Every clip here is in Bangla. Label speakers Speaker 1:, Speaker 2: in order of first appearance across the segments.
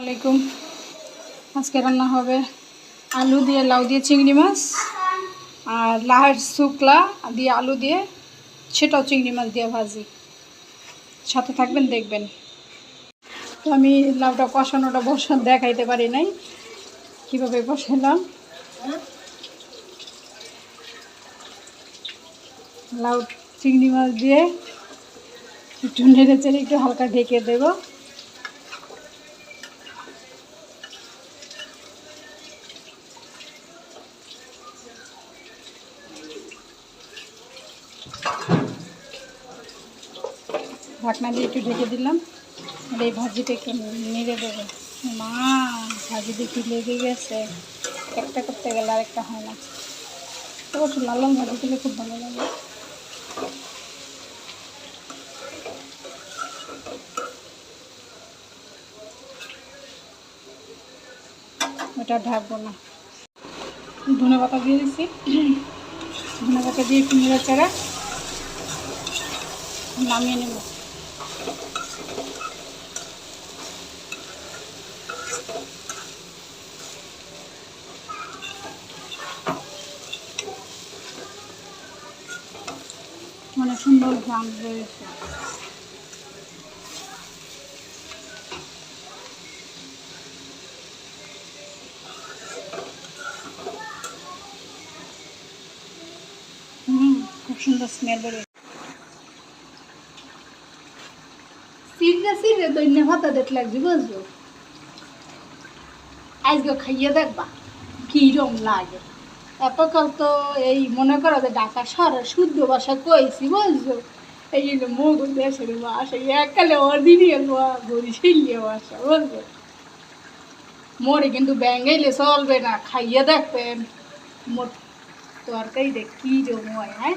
Speaker 1: আলাইকুম। আজকে রান্না হবে আলু দিয়ে লাউ দিয়ে চিংড়ি মাছ আর লাহের শুকলা দিয়ে আলু দিয়ে, সেটাও চিংড়ি মাছ দিয়ে ভাজি। সাথে থাকবেন, দেখবেন। তো আমি লাউটা কষানোটা বসা দেখাইতে পারি নাই। কীভাবে বসালাম লাউ, চিংড়ি মাছ দিয়ে একটু নেড়ে চেড়ে একটু হালকা ঢেকে দেবো। ঢাকনা দিয়ে একটু ঢেকে দিলাম। আর এই ভাজিটা একটু নেড়ে দেবো। মা, ভাজি দেখি লেগে গেছে। একটা করতে গেলে আর একটা হয় না। অবশ্য লাল লাল ভাজি দিলে খুব ভালো লাগে। ওটা ঢাকবো না। ধনে পাতা দিয়ে দিচ্ছি ধনে পাতা দিয়ে একটু নেড়ে চেড়ে নামিয়ে নেব। মানে সুন্দর গ্রাম রয়েছে। হুম খুব সুন্দর স্মেল বেরোয়
Speaker 2: সিরলে সিরলে দৈন্য দেখ বুঝলো আজকে খাইয়ে দেখবা কিরম লাগে। এতকাল তো এই মনে করো যে ঢাকা শহরের শুদ্ধ ভাষা কইছি বুঝলো এই জন্য মুখ দেশের ভাষা এককালে অরিজিনাল বরিশালীয় ভাষা বুঝলো মোরে কিন্তু ব্যাঙ্গাইলে চলবে না, খাইয়ে দেখবেন। মোর তরকারি দেখ কি রকম হয় হ্যাঁ?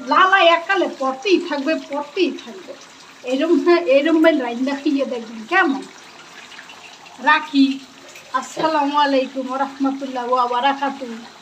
Speaker 2: লালা এককালে পড়তেই থাকবে পড়তেই থাকবে। এরম এরম ভাই লাইন খাইয়ে দেখবেন, কেমন? রাখি। আসসালামু আলাইকুম রহমতুল্লাহ বারাকাতুহ।